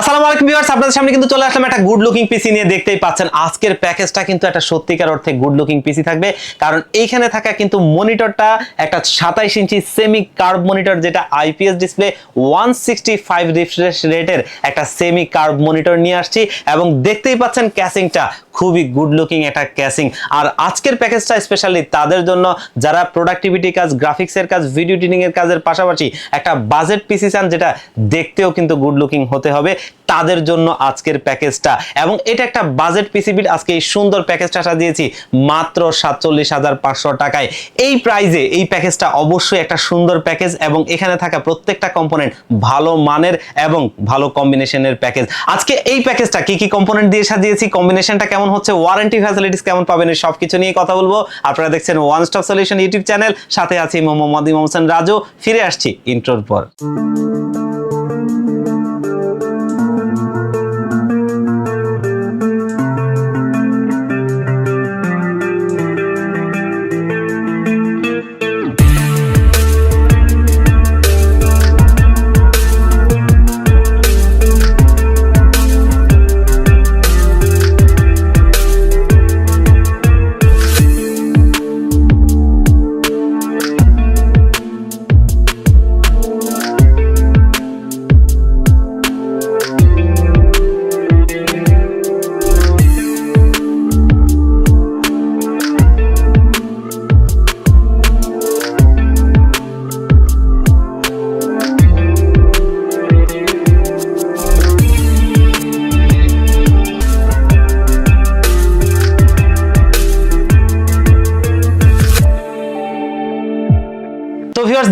আসসালামু আলাইকুম ভিউয়ার্স, আপনাদের সামনে কিন্তু চলে আসলাম একটা গুড লুকিং পিসি নিয়ে দেখতেই পাচ্ছেন। আজকের প্যাকেজটা কিন্তু একটা সত্যিকার অর্থে গুড লুকিং পিসি থাকবে। কারণ এইখানে থাকা কিন্তু মনিটরটা একটা সাতাইশ ইঞ্চি সেমি কার্ভ মনিটর যেটা IPS display one sixty five refresh রেটের একটা সেমি কার্ভ মনিটর নিয়ে আসছি। এবং দেখতেই পাচ্ছেন ক্যাসিংটা খুবই গুড লুকিং একটা ক্যাসিং আর আজকের প্যাকেজটা স্পেশালি তাদের জন্য যারা প্রোডাক্টিভিটি কাজ গ্রাফিক্সের কাজ ভিডিও এর কাজের পাশাপাশি একটা বাজেট পিসি চান, যেটা দেখতেও কিন্তু গুড লুকিং হতে হবে, তাদের জন্য আজকের প্যাকেজটা এবং এটা একটা বাজেট পিসি বিল আজকে এই সুন্দর প্যাকেজটা সাজিয়েছি মাত্র সাতচল্লিশ হাজার পাঁচশো টাকায়। এই প্রাইজে এই প্যাকেজটা অবশ্যই একটা সুন্দর প্যাকেজ এবং এখানে থাকা প্রত্যেকটা কম্পোনেন্ট ভালো মানের এবং ভালো কম্বিনেশনের প্যাকেজ আজকে এই প্যাকেজটা কি কি কম্পোনেন্ট দিয়ে সাজিয়েছি কম্বিনেশনটা কেমন হচ্ছে ওয়ারেন্টি ফ্যাসিলিটিস কেমন পাবেন, এই সব কিছু নিয়ে কথা বলব। আপনারা দেখছেন one stop solution YouTube channel, সাথে আছি মোহাম্মদ ইমাম হোসেন রাজু, ফিরে আসছি ইন্ট্রোর পর।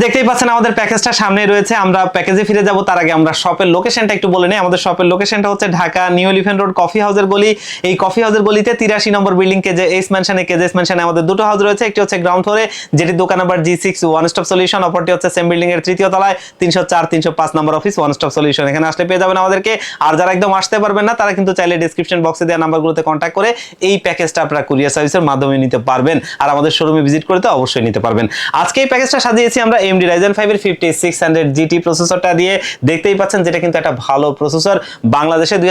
দেখতেই পাচ্ছেন আমাদের প্যাকেজটা সামনে রয়েছে। আমরা প্যাকেজে ফিরে যাব। তার আগে আমরা শপের লোকেশনটা একটু বলে নিই। আমাদের শপের লোকেশনটা হচ্ছে Dhaka New Elephant Road coffee হাউসের গলি। এই কফি হাউসের গলিতে তিরাশি নম্বর বিল্ডিং কেজে এইস ম্যানশনে কেজেস ম্যানশনে আমাদের দুটো হাউস রয়েছে। একটি হচ্ছে গ্রাউন্ড ফ্লোরে যেটি দোকান number G six one stop solution অপরটি হচ্ছে সেম বিল্ডিং এর তৃতীয় তলায়, তিনশো চার, তিনশো পাঁচ নম্বর অফিস ওয়ান স্টপ সলিউশন এখানে আসলে পেয়ে যাবেন আমাদেরকে। আর যারা একদম আসতে পারবেন না, তারা কিন্তু চাইলে ডিসক্রিপশন বক্সে দেওয়া নাম্বারগুলোতে কন্ট্যাক্ট করে এই প্যাকেজটা আপনারা কুরিয়ার সার্ভিসের মাধ্যমে নিতে পারবেন। আর আমাদের শোরুমে ভিজিট করতে অবশ্যই নিতে পারবেন। আজকে এই প্যাকেজটা সাজিয়েছি আমরা এমডি রাইজেন ফাইভের ফিফটি সিক্স হান্ড্রেড জিটি প্রসেসরটা দিয়ে দেখতেই পাচ্ছেন যেটা কিন্তু একটা ভালো প্রসেসর বাংলাদেশে দুই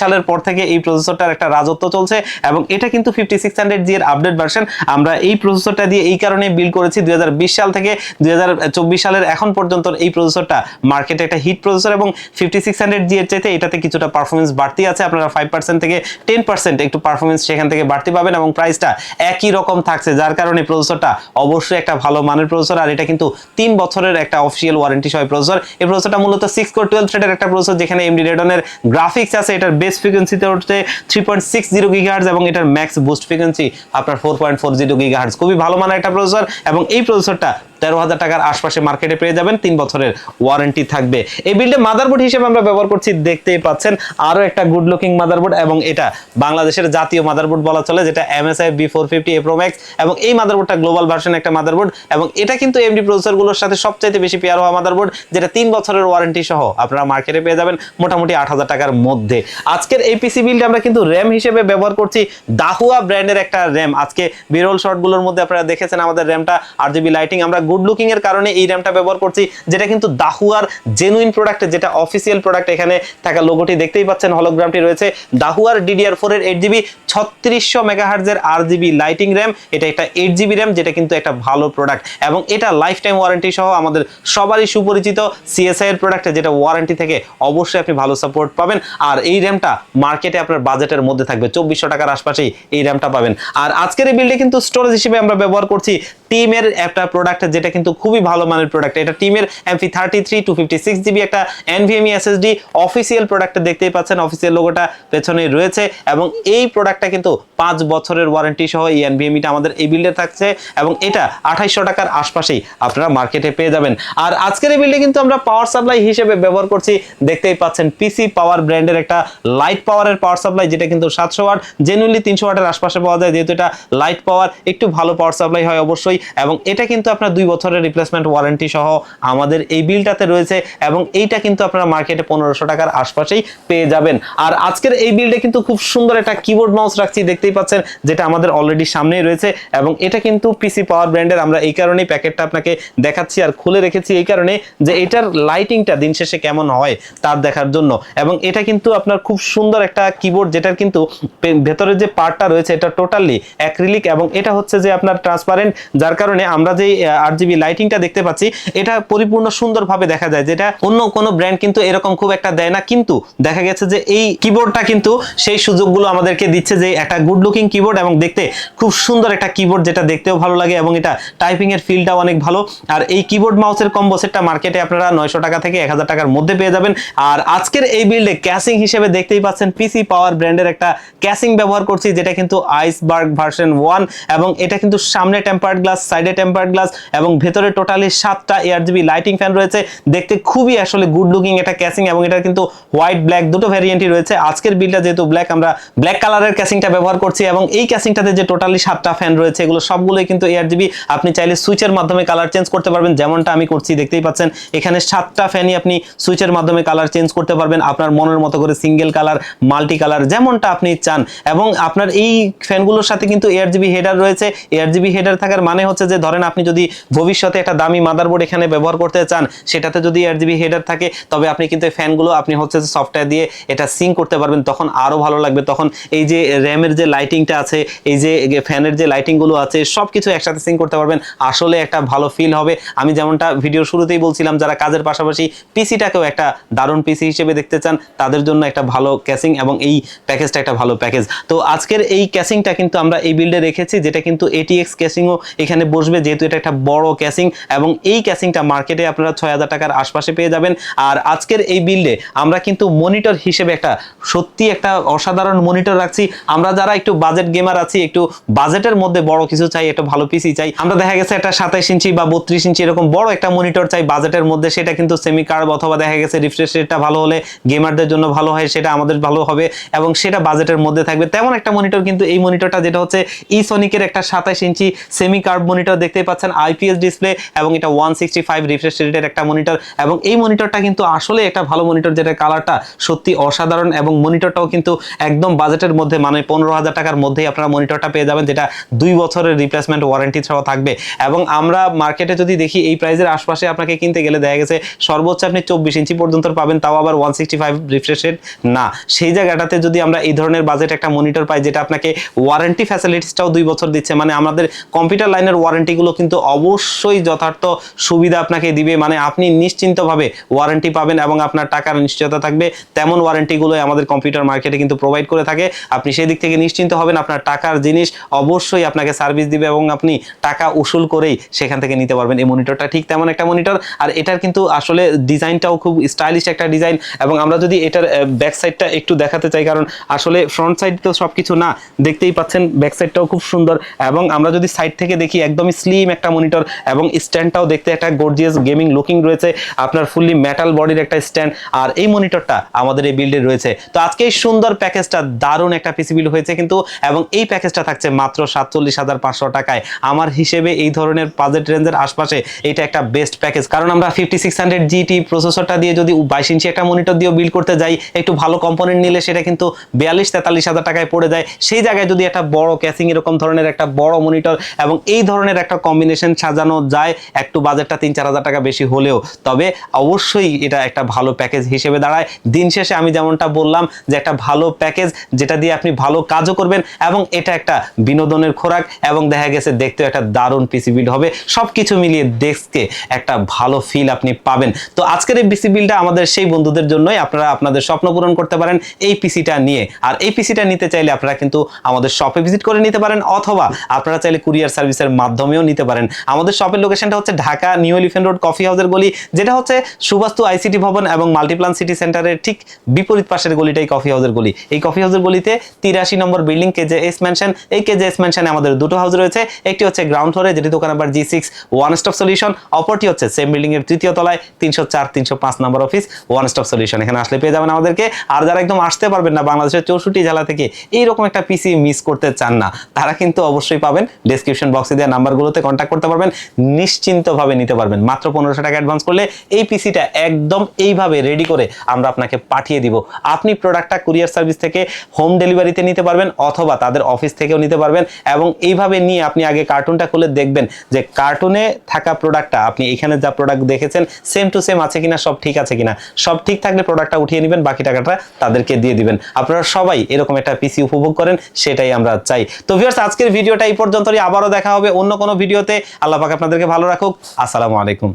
সালের পর থেকে এই প্রসেসরটার একটা রাজত্ব চলছে এবং এটা কিন্তু ফিফটি সিক্স হান্ড্রেড জি এর আপডেট ভার্সন আমরা এই প্রসেসরটা দিয়ে এই কারণে বিল করেছি দুই সাল থেকে দুই সালের এখন পর্যন্ত এই প্রসেসরটা মার্কেটে একটা হিট প্রসেসর এবং ফিফটি সিক্স হান্ড্রেড জি এর চাইতে এটাতে কিছুটা পারফরমেন্স বাড়তি আছে। আপনারা ফাইভ পার্সেন্ট থেকে টেন পার্সেন্ট একটু পারফরমেন্স সেখান থেকে বাড়তি পাবেন এবং প্রাইসটা একই রকম থাকছে। যার কারণে প্রসেসরটা অবশ্যই একটা ভালো মানের প্রসেসর আর এটা কিন্তু তিন বছরের একটা অফিসিয়াল ওয়ারেন্টি সহ প্রসেসর এই প্রসেসরটা মূলত সিক্স কোর টুয়েলভ থ্রেডের একটা প্রসেসর যেখানে এমডি রেডনের গ্রাফিক্স আছে, এটার বেস ফ্রিকোয়েন্সিতে উঠছে three point six zero gigahertz এবং এটার ম্যাক্স বুস্ট ফ্রিকোয়েন্সি আপনার four point four zero gigahertz খুবই ভালো মানের একটা প্রসেসর এবং এই প্রসেসরটা তেরো হাজার টাকার আশপাশে মার্কেটে পেয়ে যাবেন। তিন বছরের ওয়ারেন্টি থাকবে। এই বিল্ডে মাদারবোর্ড হিসেবে আমরা ব্যবহার করছি, দেখতেই পাচ্ছেন, আরও একটা গুড লুকিং মাদারবোর্ড এবং এটা বাংলাদেশের জাতীয় মাদারবোর্ড বলা চলে, যেটা MSI B four fifty A pro max এবং এই মাদারবোর্ডটা গ্লোবাল ভার্সন একটা মাদারবোর্ড এবং এটা কিন্তু এমডি প্রসেসরগুলোর সাথে সবচাইতে বেশি পেয়ার হওয়া মাদারবোর্ড যেটা তিন বছরের ওয়ারেন্টি সহ আপনারা মার্কেটে পেয়ে যাবেন মোটামুটি আট হাজার টাকার মধ্যে। আজকের এই পিসি বিলটা আমরা কিন্তু র্যাম হিসেবে ব্যবহার করছি, দাহুয়া ব্র্যান্ডের একটা র্যাম আজকে বিরল শর্টগুলোর মধ্যে আপনারা দেখেছেন আমাদের র্যামটা আর জিবি লাইটিং আমরা গুড লুকিং এর কারণে এই র্যামটা ব্যবহার করছি, যেটা কিন্তু দাহুয়ার জেনুইন প্রোডাক্ট যেটা অফিসিয়াল প্রোডাক্ট এখানে থাকা লোগোটি দেখতেই পাচ্ছেন হলোগ্রামটি রয়েছে। দাহুয়ার ডিডিআর ফোর এর এইট জিবি ছত্রিশশো মেগাহার্জের আর জিবি লাইটিং র্যাম এটা একটা এইট জিবি র্যাম যেটা কিন্তু একটা ভালো প্রোডাক্ট এবং এটা লাইফ টাইম ওয়ারেন্টি সহ আমাদের সবারই সুপরিচিত সিএসআই এর প্রোডাক্ট যেটা ওয়ারেন্টি থেকে অবশ্যই আপনি ভালো সাপোর্ট পাবেন। আর এই র্যামটা মার্কেটে আপনার বাজেটের মধ্যে থাকবে, চব্বিশশো টাকার আশপাশেই এই র্যামটা পাবেন। আর আজকের এই বিলডে কিন্তু স্টোরেজ হিসেবে আমরা ব্যবহার করছি টিমের একটা প্রোডাক্ট যেটা কিন্তু খুবই ভালো মানের প্রোডাক্ট এটা টিমের MP thirty three two fifty six GB একটা এনভিএমই এসএসডি অফিসিয়াল প্রোডাক্ট দেখতেই পাচ্ছেন। অফিসিয়াল লোগোটা পেছনে রয়েছে এবং এই প্রোডাক্টটা কিন্তু পাঁচ বছরের ওয়ারেন্টি সহ এই এনভিএমিটা আমাদের এই বিল্ডে থাকছে এবং এটা আঠাইশশো টাকার আশপাশেই আপনারা মার্কেটে পেয়ে যাবেন। আর আজকের এই বিল্ডে কিন্তু আমরা পাওয়ার সাপ্লাই হিসেবে ব্যবহার করছি। দেখতেই পাচ্ছেন পিসি পাওয়ার ব্র্যান্ডের একটা লাইট পাওয়ারের পাওয়ার সাপ্লাই যেটা কিন্তু সাতশো ওয়াট জেনুইনলি তিনশো ওয়াটের আশপাশে পাওয়া যায়। যেহেতু এটা লাইট পাওয়ার একটু ভালো পাওয়ার সাপ্লাই হয় অবশ্যই। এবং এটা কিন্তু আপনার দুই বছরের রিপ্লেসমেন্ট ওয়ারেন্টি সহ আমাদের এই বিলটাতে রয়েছে এবং এইটা কিন্তু আপনারা মার্কেটে পনেরোশো টাকার আশপাশেই পেয়ে যাবেন। আর আজকের এই বিলটা কিন্তু খুব সুন্দর একটা কিবোর্ড মাউস রাখছি, দেখতেই পাচ্ছেন, যেটা আমাদের অলরেডি সামনেই রয়েছে এবং এটা কিন্তু পিসি পাওয়ার ব্র্যান্ডের আমরা এই কারণেই প্যাকেটটা আপনাকে দেখাচ্ছি আর খুলে রেখেছি এই কারণে যে এটার লাইটিংটা দিন শেষে কেমন হয় তার দেখার জন্য। এবং এটা কিন্তু আপনার খুব সুন্দর একটা কিবোর্ড যেটার কিন্তু পে- ভেতরে যে পার্টটা রয়েছে, এটা টোটালি অ্যাক্রিলিক এবং এটা হচ্ছে যে আপনার ট্রান্সপারেন্ট যার কারণে আমরা যে আট জিবি লাইটিংটা দেখতে পাচ্ছি। এটা পরিপূর্ণ সুন্দরভাবে দেখা যায় যেটা অন্য কোনো ব্র্যান্ড কিন্তু এরকম খুব একটা দেয় না। কিন্তু দেখা গেছে যে এই কিবোর্ডটা কিন্তু সেই সুযোগগুলো আমাদেরকে দিচ্ছে যে একটা গুড লুকিং কিবোর্ড এবং দেখতে খুব সুন্দর একটা কিবোর্ড যেটা দেখতেও ভালো লাগে এবং এটা টাইপিং ফিলটাও অনেক ভালো। আর এই কিবোর্ড মাউসের কম্বো সেটটা মার্কেটে আপনারা নয়শো টাকা থেকে এক হাজার টাকার মধ্যে পেয়ে যাবেন। আর আজকের এই বিল্ডে ক্যাসিং হিসেবে দেখতেই পাচ্ছেন পিসি পাওয়ার ব্র্যান্ডের একটা ক্যাসিং ব্যবহার করছি, যেটা কিন্তু আইসবার্গ ভার্সন ওয়ান এবং এটা কিন্তু সামনে টেম্পার্ড গ্লাস সাইডে টেম্পার্ড গ্লাস এবং ভেতরে টোটালি সাতটা এয়ার জিবি লাইটিং ফ্যান রয়েছে। দেখতে খুবই আসলে গুড লুকিং এটা ক্যাসিং এবং এটা কিন্তু হোয়াইট ব্ল্যাক দুটো ভ্যারিয়েন্টই রয়েছে। আজকের বিলটা যেহেতু ব্ল্যাক আমরা ব্ল্যাক কালারের ক্যাসিংটা ব্যবহার করছি এবং এই ক্যাসিংটাতে যে টোটালি সাতটা ফ্যান রয়েছে, এগুলো সবগুলোই কিন্তু এয়ার জিবি আপনি চাইলে সুইচের মাধ্যমে কালার চেঞ্জ করতে পারবেন, যেমনটা আমি করছি, দেখতেই পাচ্ছেন। এখানে সাতটা ফ্যানই আপনি সুইচের মাধ্যমে কালার চেঞ্জ করতে পারবেন। আপনার মনের মতো করে সিঙ্গেল কালার মাল্টি কালার যেমনটা আপনি চান। এবং আপনার এই ফ্যানগুলোর সাথে কিন্তু এয়ার জিবি হেডার রয়েছে। এয়ার জিবি হেডার থাকার মানে হচ্ছে যে, ধরেন আপনি যদি ভবিষ্যতে একটা দামি মাদারবোর্ড এখানে ব্যবহার করতে চান, সেটাতে যদি এয়ার জিবি হেডার থাকে, তবে আপনি কিন্তু ফ্যানগুলো আপনি হচ্ছে সফটওয়্যার দিয়ে এটা সিং করতে পারবেন, তখন আরও ভালো লাগবে। তখন এই যে র্যামের যে লাইটিংটা আছে, এই যে ফ্যানের যে লাইটিংগুলো আছে সব কিছু একসাথে সিং করতে পারবেন। আসলে একটা ভালো ফিল হবে। আমি যেমনটা ভিডিও শুরুতেই বলছিলাম, যারা কাজের পাশাপাশি পিসিটাকেও একটা দারুণ পিসি হিসেবে দেখতে চান, তাদের জন্য একটা ভালো ক্যাসিং এবং এই প্যাকেজটা একটা ভালো প্যাকেজ তো আজকের এই ক্যাসিংটা কিন্তু আমরা এই বিল্ডে রেখেছি, যেটা কিন্তু এটিএক্স ক্যাসিংও এখানে বসবে, যেহেতু এটা একটা বড় ক্যাসিং এবং এই ক্যাসিংটা মার্কেটে আপনারা ছয় হাজার টাকার আশপাশে পেয়ে যাবেন। আর আজকের এই বিল্ডে আমরা কিন্তু মনিটর হিসেবে একটা সত্যি একটা অসাধারণ মনিটর রাখছি। আমরা যারা একটু বাজেট গেমার আছি, একটু বাজেটের মধ্যে বড় কিছু চাই, একটা ভালো পিসি চাই, আমরা দেখা গেছে একটা সাতাইশ ইঞ্চি বা বত্রিশ ইঞ্চি এরকম বড় একটা মনিটর চাই বাজেটের মধ্যে, সেটা কিন্তু সেমি কার্ভ অথবা দেখা গেছে রিফ্রেশ রেটটা ভালো হলে গেমারদের জন্য ভালো হয়, সেটা আমাদের ভালো হবে এবং সেটা বাজেটের মধ্যে থাকবে। তেমন একটা মনিটর কিন্তু এই মনিটরটা যেটা হচ্ছে ই সনিকের একটা সাতাইশ ইঞ্চি সেমি কার্ভ মনিটর দেখতেই পাচ্ছেন আইপিএস ডিসপ্লে এবং এটা ওয়ান সিক্সটি ফাইভ রিফ্রেশ রেটের একটা মনিটর এবং এই মনিটরটা কিন্তু আসলে একটা ভালো মনিটর যেটা কালারটা সত্যি অসাধারণ এবং মনিটরটাও কিন্তু একদম বাজেটের মধ্যে মানে পনেরো হাজার টাকার মধ্যেই আপনারা মনিটরটা পেয়ে যাবেন, যেটা দুই বছরের রিপ্লেসমেন্ট ওয়ারেন্টি ছাড়াও থাকবে। এবং আমরা মার্কেটে যদি দেখি, এই প্রাইসের আশপাশে আপনাকে কিনতে গেলে দেখা গেছে, সর্বোচ্চ আপনি চব্বিশ ইঞ্চি পর্যন্ত পাবেন, তাও আবার one sixty five refresh rate না। সেই জায়গাটাতে যদি আমরা এই ধরনের বাজেট একটা মনিটর পাই, যেটা আপনাকে ওয়ারেন্টি ফ্যাসিলিটিসটাও দুই বছর দিচ্ছে মানে আমাদের কম্পিউটার লাইনের ওয়ারেন্টিগুলো কিন্তু অবশ্যই যথার্থ সুবিধা আপনাকে দিবে। মানে আপনি নিশ্চিন্তভাবে ওয়ারেন্টি পাবেন এবং আপনার টাকার নিশ্চয়তা থাকবে। তেমন ওয়ারেন্টিগুলো আমাদের কম্পিউটার মার্কেটে কিন্তু প্রোভাইড করে থাকে। আপনি সেই দিক থেকে নিশ্চিন্ত হবেন, আপনার টাকার জিনিস অবশ্যই আপনাকে সার্ভিস দিবে এবং আপনি টাকা উসুল করেই সেখান থেকে নিতে পারবেন। এই মনিটরটা ঠিক তেমন একটা মনিটর আর এটার কিন্তু আসলে ডিজাইনটাও খুব স্টাইলিশ একটা ডিজাইন এবং আমরা যদি এটার ব্যাক সাইডটা একটু দেখাতে চাই, কারণ আসলে ফ্রন্ট সাইড তো সব কিছু না, দেখতেই পাচ্ছেন ব্যাক সাইডটাও খুব সুন্দর। এবং আমরা যদি সাইড থেকে দেখি, একদমই স্লিম একটা মনিটর এবং স্ট্যান্ডটাও দেখতে একটা গর্জিয়াস গেমিং লুকিং রয়েছে, আপনার ফুললি মেটাল বডির একটা স্ট্যান্ড আর এই মনিটরটা আমাদের এই বিল্ডে রয়েছে। তো আজকে এই সুন্দর প্যাকেজটা দারুণ একটা পিসি বিল্ড হয়েছে কিন্তু, এবং এই প্যাকেজটা থাকছে মাত্র সাতচল্লিশ হাজার পাঁচশো টাকায়। আমার হিসেবে এই ধরনের বাজেট রেঞ্জের আশপাশে এটা একটা বেস্ট প্যাকেজ কারণ আমরা ফিফটি সিক্স হান্ড্রেড জিটি প্রসেসরটা দিয়ে যদি বাইশ ইঞ্চি একটা মনিটর দিয়েও বিল্ড করতে যাই, একটু ভালো কম্পোনেন্ট নিলে সেটা কিন্তু বিয়াল্লিশ তেতাল্লিশ হাজার টাকায় পড়ে যায়। সেই জায়গায় যদি একটা বড় ক্যাসিং এরকম ধরনের একটা বড় মনিটর এবং এই ধরনের একটা কম্বিনেশন সাজানো যায়, একটু বাজেটটা তিন চার হাজার টাকা বেশি হলেও। তবে অবশ্যই এটা একটা ভালো প্যাকেজ হিসেবে দাঁড়ায়। দিন শেষে আমি যেমনটা বললাম যে একটা ভালো প্যাকেজ যেটা দিয়ে আপনি ভালো কাজও করবেন এবং এটা একটা বিনোদনের খোরাক এবং দেখা গেছে দেখতেও একটা দারুণ পিসি বিল্ড হবে। সব কিছু মিলিয়ে ডেস্কে একটা ভালো ফিল আপনি পাবেন। তো আজকের এই পিসি বিলটা আমাদের সেই বন্ধুদের জন্যই আপনারা আপনাদের স্বপ্ন পূরণ করতে পারেন এই পিসিটা নিয়ে। আর এই পিসিটা নিতে চাইলে আপনারা কিন্তু আমাদের শপে ভিজিট করে নিতে পারেন অথবা আপনারা চাইলে কুরিয়ার সার্ভিসের মাধ্যমেও নিতে পারেন। আমাদের শপের লোকেশনটা হচ্ছে Dhaka New Elephant Road coffee হাউসের গলি, যেটা হচ্ছে সুবাস্তু আইসিটি ভবন এবং মাল্টিপ্লান সিটি সেন্টারের ঠিক বিপরীত পাশের গলিটাই কফি হাউসের গলি। এই কফি হাউসের গলিতে তিরাশি number building K J S mansion এই কেজে এস ম্যানশনে আমাদের দুটো হাউস রয়েছে, একটি হচ্ছে গ্রাউন্ড ফ্লোরে যেটি দোকান number G six one stop solution অপরটি হচ্ছে সেম বিল্ডিং এর তৃতীয় তলায়, তিনশো চার, তিনশো পাঁচ নম্বর অফিস ওয়ান স্টপ সলিউশন এখানে আসলে পেয়ে যাবেন আমাদেরকে। আর যারা একদম আসতে পারবেন না বাংলাদেশের চৌষট্টি জেলা থেকে, এইরকম একটা পিসি মিস করতে চান না, তারা কিন্তু অবশ্যই পাবেন। ডিসক্রিপশন বক্সে দেওয়া নাম্বারগুলোতে কন্ট্যাক্ট করতে পারবেন। নিশ্চিন্তভাবে নিতে পারবেন। মাত্র পনেরোশো টাকা অ্যাডভান্স করলে এই পিসিটা একদম এইভাবে রেডি করে আমরা আপনাকে পাঠিয়ে দিব। আপনি প্রোডাক্টটা কুরিয়ার সার্ভিস থেকে হোম ডেলিভারিতে নিতে পারবেন অথবা তাদের অফিস থেকেও নিতে পারবেন এবং এইভাবে নিয়ে আপনি আগে কার্টুনটা খুলে দেখবেন যে কার্টুনে থাকা প্রোডাক্টটা আপনি এখানে যা প্রোডাক্ট দেখেছেন সেম টু সেম আছে কিনা, সব ঠিক আছে কিনা, সব ঠিক থাকলে প্রোডাক্টটা উঠিয়ে নেবেন, বাকি টাকাটা তাদেরকে দিয়ে দিবেন। আপনারা সবাই এরকম একটা পিসি উপভোগ করেন, সেটাই আমরা চাই। তো ভিউয়ার্স আজকের ভিডিওটা এই পর্যন্তই। আবারও দেখা হবে অন্য কোনো ভিডিওতে আল্লাহ পাক আপনাদেরকে ভালো রাখুক। আসসালামু আলাইকুম।